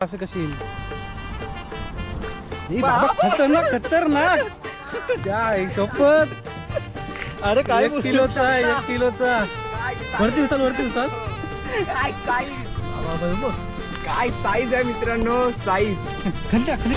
असं कशी येईल? खतरनाक खतरनाक! शपथ अरे काय एक किलोचा आहे, एक किलोचा. वरती उचल वरती उचल. काय साईज. काय साईज आहे मित्रांनो? साईज खाली टाक, खाली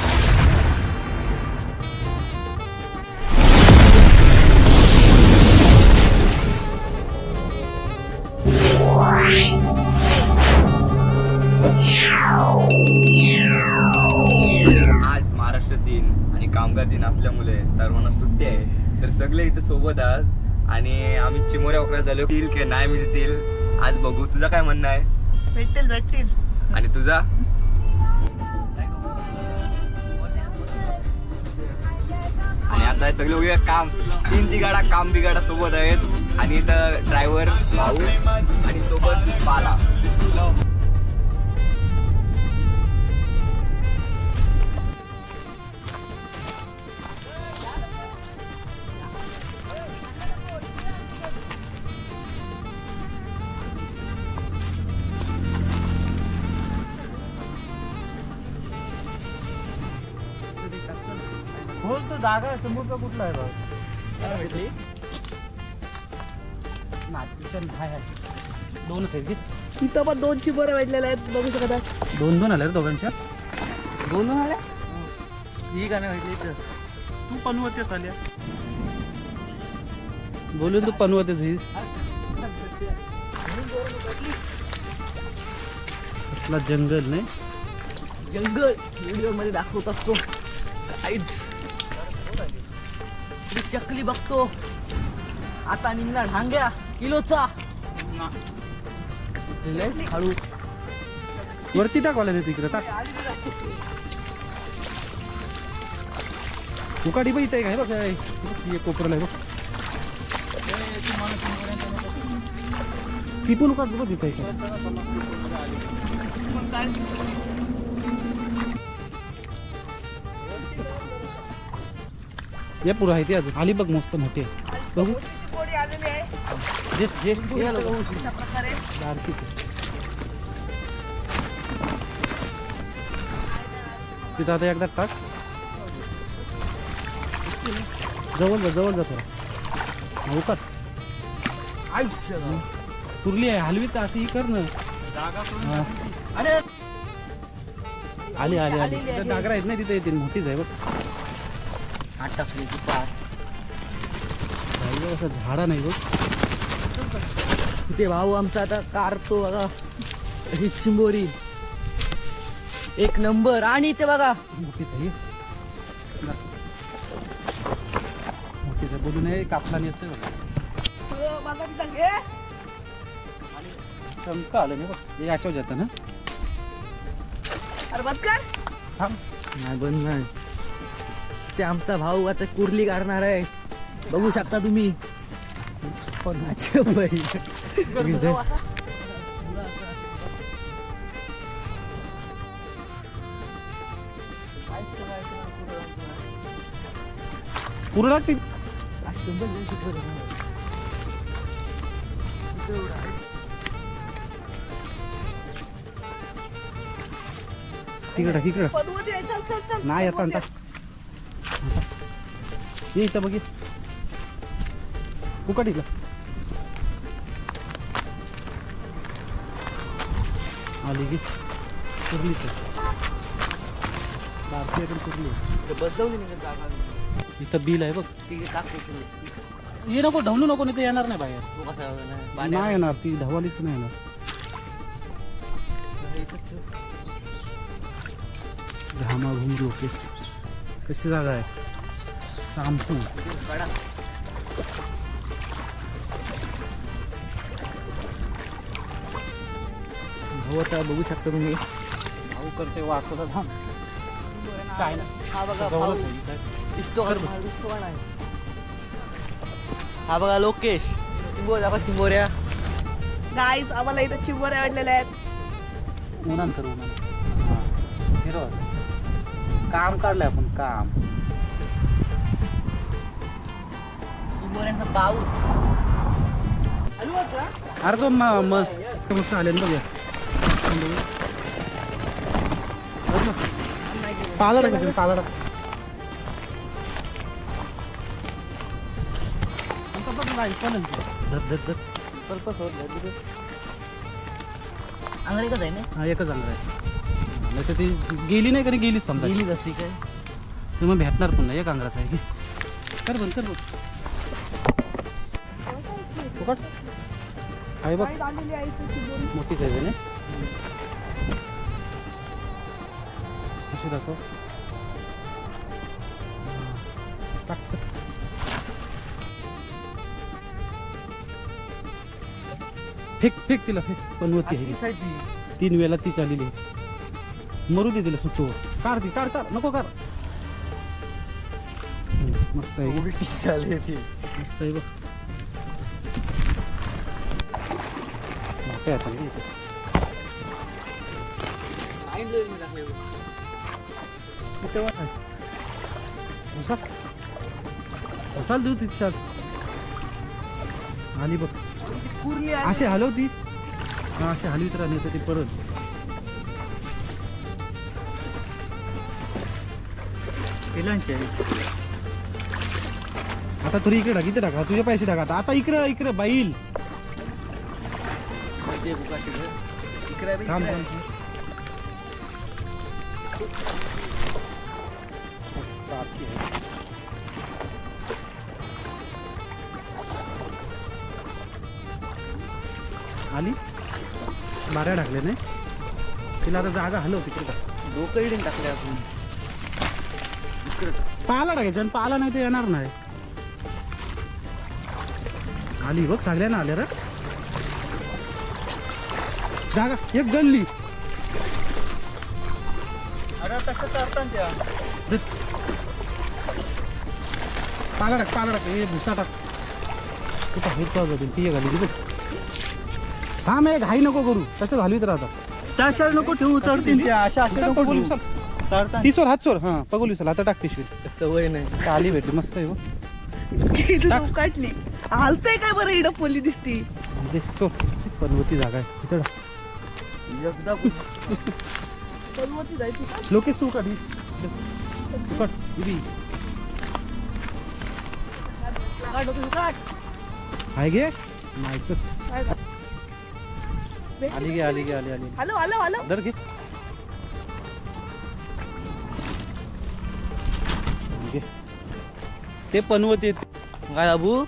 कामगार दिन असल्यामुळे सर्वांना सुट्टी आहे. तर सगळे इथे सोबत आहात आणि आम्ही चिमोऱ्या वगैरे झालो. की नाही मिळतील आज बघू. तुझं काय म्हणणं आहे? भेटतील भेटतील. आणि तुझा? आणि आता हे सगळे उद्या काम. तीन तिगाडा काम बिगाडा सोबत आहेत. आणि इथं ड्रायव्हर भाऊ आणि सोबत पाला जागा आहे समुद्र कुठला आहे बघ? भेटली? दोनच आहेत. तिथं पण दोन चिबोऱ्या भेटलेल्या आहेत बघू शकता दोन दोन आले रे दोघांच्या? दोन आल्या ही गाणं भेटली तू पनवतेच आल्या. बोलून तू पनवतेच हीच कसला जंगल नाही? जंगल. व्हिडिओमध्ये दाखवत असतो. काहीच चकली बघतो. आता निघणार ढांग्या किलोचा. लय हळू वरती टाकवायला तिकडे टाक. उकाडी पण इथे आहे काय बघ हे बघ, कोपऱ्याला आहे बघ. ती पण उकाड बघ तिथे आहे का. ये पुढं आहे ती अजून. आली बघ मस्त मोठी बघू. आलेली आहे जे जे अशा प्रकारे बारकीच आहे. तिथं आता एकदा टाक. जवळ जा जवळ जा थोडा. हा, आयुष्य. कुर्ली आहे. हलवी तर अशी ही कर ना. हा. अरे. आली आली आली. आलेली तिथं आहे. डागरा आहेत ना तिथे. येतील मोठीच आहे बघ. आठ टाकली ती पाच भाई बघ, असं झाडा नाही बघ. तिथे भाऊ आमचा आता कारतो बघा. ही चिंबोरी. एक नंबर. आणि इथे बघा. मोठीच आहे मोठीच आहे बोलू नये कापला नाही असते चमका आलं नाही बघ. हे याच्यावर जातं ना? थांब. नाही बंद नाही. ते आमचा भाऊ आता कुर्ली काढणार आहे. बघू शकता तुम्ही. पूर्ण ती तिकडं तिकडं. नाही आता आणता. ये इथं बघित उकड इथलं आली की. कुर्ली भारतीय कुर्ली बसवली इथं बिल आहे बघ. तुम्ही. ये नको ढवलू नको नाही तर येणार नाही बाहेर. तो नाही? येणार ती धवालीच नाही येणार. घामा घुमरी ऑफिस कशी जागा आहे? सामसून काढा. भाऊ आता बघू शकता तुम्ही. भाऊ करते वाकवता धाम काय ना? हा बघा भाऊ. दिसतो? दिसतो का नाही? हा बघा लोकेश. चिंबोर दाखवा चिंबोऱ्या. गाईज आम्हाला इथं चिंबोऱ्या वाढलेल्या आहेत. उन्हान कर उन्हान हिरो. काम काढलंय आपण काम. पाऊस. अरे तो म- म- मस्त आले ना बघूया. पाला टाकायचं पाला टाक. अंगडी कसं आहे ना? हा एकच अंगर आहे. नाही तर ती गेली नाही कधी गेलीच समजा. गेलीच असती काय? ते मग भेटणार पण नाही एक अंगराचं आहे. की कर बंद कर बघ फुकट? आहे बघ. मोठी साईज आहे ना? टाक चल. फेक फेक तिला फेक. पनवती आहे. तीन वेळा ती चाललेली मरू दे तिला सुट्टू. काढ ती काढ काढ. नको काढ. मस्त आहे? मस्त आहे बघ. मोठ्या हाताने घे इथे. उचल. उचल देऊ तिथे आली बघ अशी हलवती हा अशी हलवीत ती परत आता तरी इकडे टाक इथे टाका तुझे पैसे टाका आता. आता इकडे इकडे बाईल थांब थांब. आली? बाऱ्या टाकले नाही? तिला आता जागा हलव तिकडे टाक. डोकं इडून टाकले आपण पाला टाकायचं आणि पाला नाही ते येणार नाही. आली बघ सगळ्यांना आल्या रे. जागा एक गल्ली. अरे तसं करतात त्या. पाला टाक पाला टाक हे भुसा टाक कुठं हे तो जातील ती आली बघ. हा मी घाई नको करू. तसं झालीच राहतात चार नको ठेवू चढतील त्या. अशा उचल, पगोली उचल. ती सोर हात सोर हा पगोली उचल. आता टाक पिशवी सवय नाही. आली भेटली मस्त आहे उकाटली हालतंय काय बरं इडं पोली दिसती? दे सोर पर्वती जागा आहे. तिथं टाक. एकदा जायची का लोकेश तू काढ तू काढ इबी. काढ, डोकं काढ. हाय गे नाहीच? आली गे आली गे आली आली. Hello hello hello. दर घे. घे. ते पनवत येते. काय बाबू?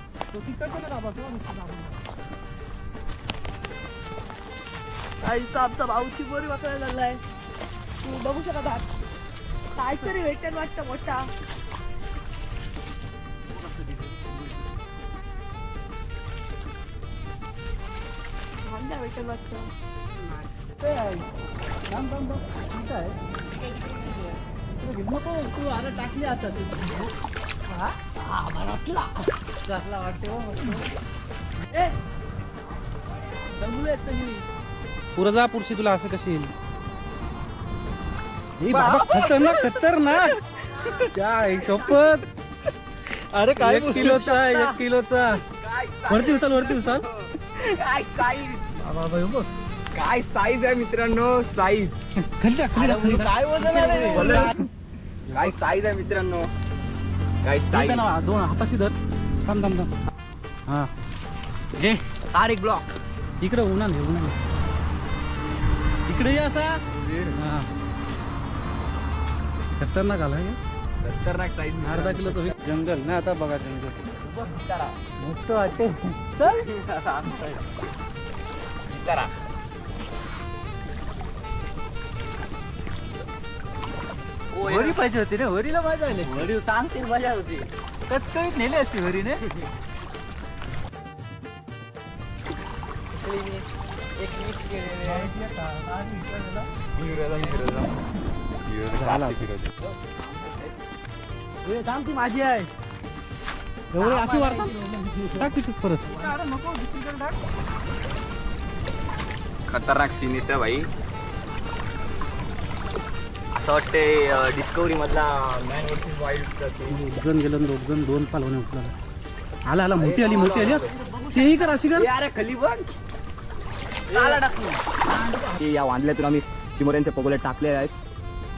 आईचा आमचा भाऊची बोरी वाकडायला लागलाय तू बघू शकत आहात. काहीतरी भेटेल वाटतं मोठा. भांड्या भेटेल वाटतं. तू आता टाकली आता टाकला वाटते हो, हो. हो पुरजा पुरशी तुला असं कशी येईल? ए बाबा! खतरनाक खतरनाक! काय शपथ? अरे काय एक किलोचा एक किलोचा. वरती उचल वरती उचल. काय साईज बाबा हे बघ. काय साईज आहे मित्रांनो? साईज खाली टाक, खाली टाक, खाली टाक. काय बोलणार काय साईज आहे मित्रांनो? काय इथं साईज ना, दोन हाताशी धर. थांब थांब थांब. हा. घे तारीख ब्लॉक इकडे उन्हा नाही उन्हा इकडे असा. खतरनाक आला खतरनाक साईज अर्धा किलोचं होईल. जंगल नाही आता बघा जंगल. मस्त वाटते चल. करा. हरी पाहिजे होती रे हरीला मजा आली. हरी सांगतील मजा होती. कचकळीत नेली असती हरीने. एक मिक्स झाला सांग ती माझी आहे. एवढे अशी वार्ता टाक तिथेच परत. खतरनाक सीन येतं भाई. असं वाटतंय डिस्कवरी मधला मॅन वर्सेस वाईल्ड एक जण गेलं आणि दोन जण दोन पालवणे उचला आला आला मोठी आली मोठी आली. हा. तेही कर अशी कर. अरे खाली बघ ते या वांदल्यातून आम्ही चिमोऱ्यांच्या पगोल्या टाकले आहेत.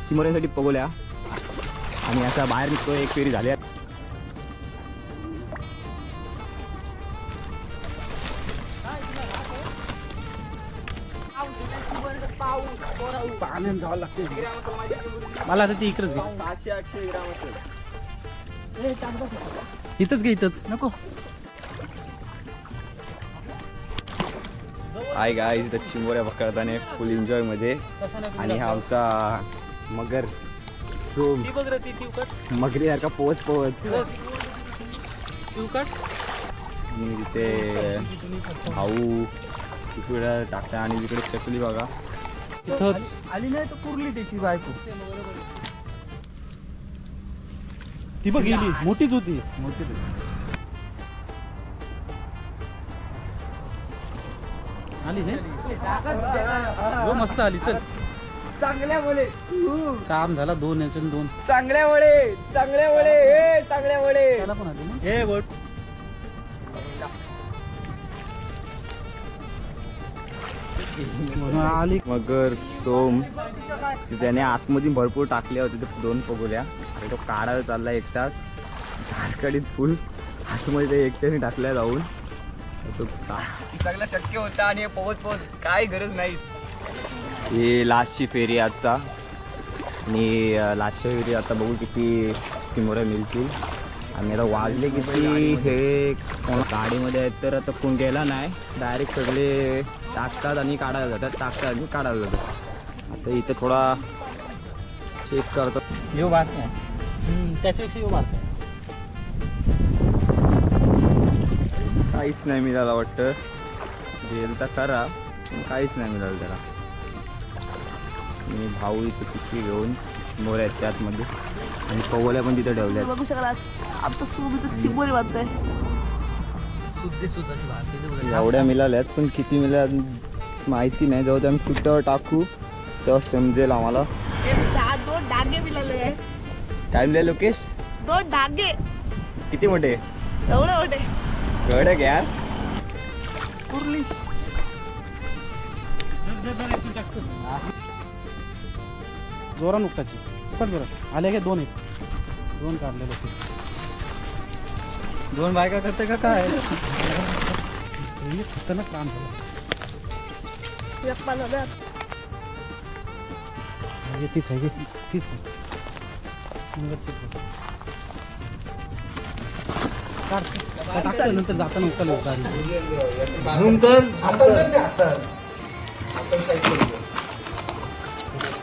चिमोऱ्यांसाठी पगोल्या आणि असा बाहेर निघतोय एक फेरी झाल्या पाण्यात जावं लागते मला आता ती इकडेच घे. आठशे ग्राम इथंच घे इथंच. नको. हाय गाय इथं चिंबोऱ्या पकडताना फुल एन्जॉयमध्ये. आणि हा आमचा मगर. सोम ती बघ रे ती ती उकट मगरी सारखा पोच पोच. ती उकट आणि तिथे भाऊ तिकडे टाकता आणि तिकडे चकली बघा. इथंच. आली नाही तर कुरली त्याची बायको. ती बघ गेली मोठीच होती. मोठी आली नाही? हो मस्त आली चल. चांगल्या बोले काम झाला दोन याच्यात दोन. चांगल्या वळे चांगल्या वळे ए चांगल्या वळे. त्याला पण आली ना हे वट आली. मगर सोम ते त्याने आतमध्ये भरपूर टाकल्या होत्या ते दोन पगोल्या तो काढायला चालला एकटाच झाडकडीत फुल आतमध्ये ते एकट्याने टाकल्या जाऊन सगळं शक्य होतं आणि पोहोच पोहोच काय गरज नाही. ही लास्टची फेरी आहे आता. आणि लास्टच्या फेरी आता बघू किती चिमोऱ्या मिळतील. आणि आता वाजले किती हे कोण गाडीमध्ये आहेत तर आता कोण गेला नाही. डायरेक्ट सगळे टाकतात आणि काढायला जातात. टाकतात आणि काढायला जातात. आता इथं थोडा चेक करतात येऊ बात नाही. त्याच्यापेक्षा येऊ बात काहीच नाही मिळालं वाटतं. गेल तर करा पण काहीच नाही मिळालं त्याला मी भाऊ इथं पिशवी घेऊन मोऱ्या आहेत त्यातमध्ये. आणि पवल्या पण तिथं ठेवल्या बघू शकला. चिंबोरी बांधतोय. सुद्धा सुद्धा भारतीय एवढ्या मिळाल्यात पण किती मिळाल्या माहिती नाही. जेव्हा ते आम्ही सुट्ट्यावर टाकू. तेव्हा समजेल आम्हाला. हे दहा दोन डागे मिळाले. आहे काय मिळालं लोकेश. दोन डागे किती मोठे? एवढे मोठे. कळ घ्या कुर्लीस जोरा नुकताची. पण बरं. आले काय दोन आहेत दोन काढलेले ते दोन बायका करते का काय? खतरनाक काम झालं. एक हे तीच आहे तीच आहे. नंतर जाताना उकाल गाडी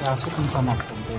असं पण समजतं ते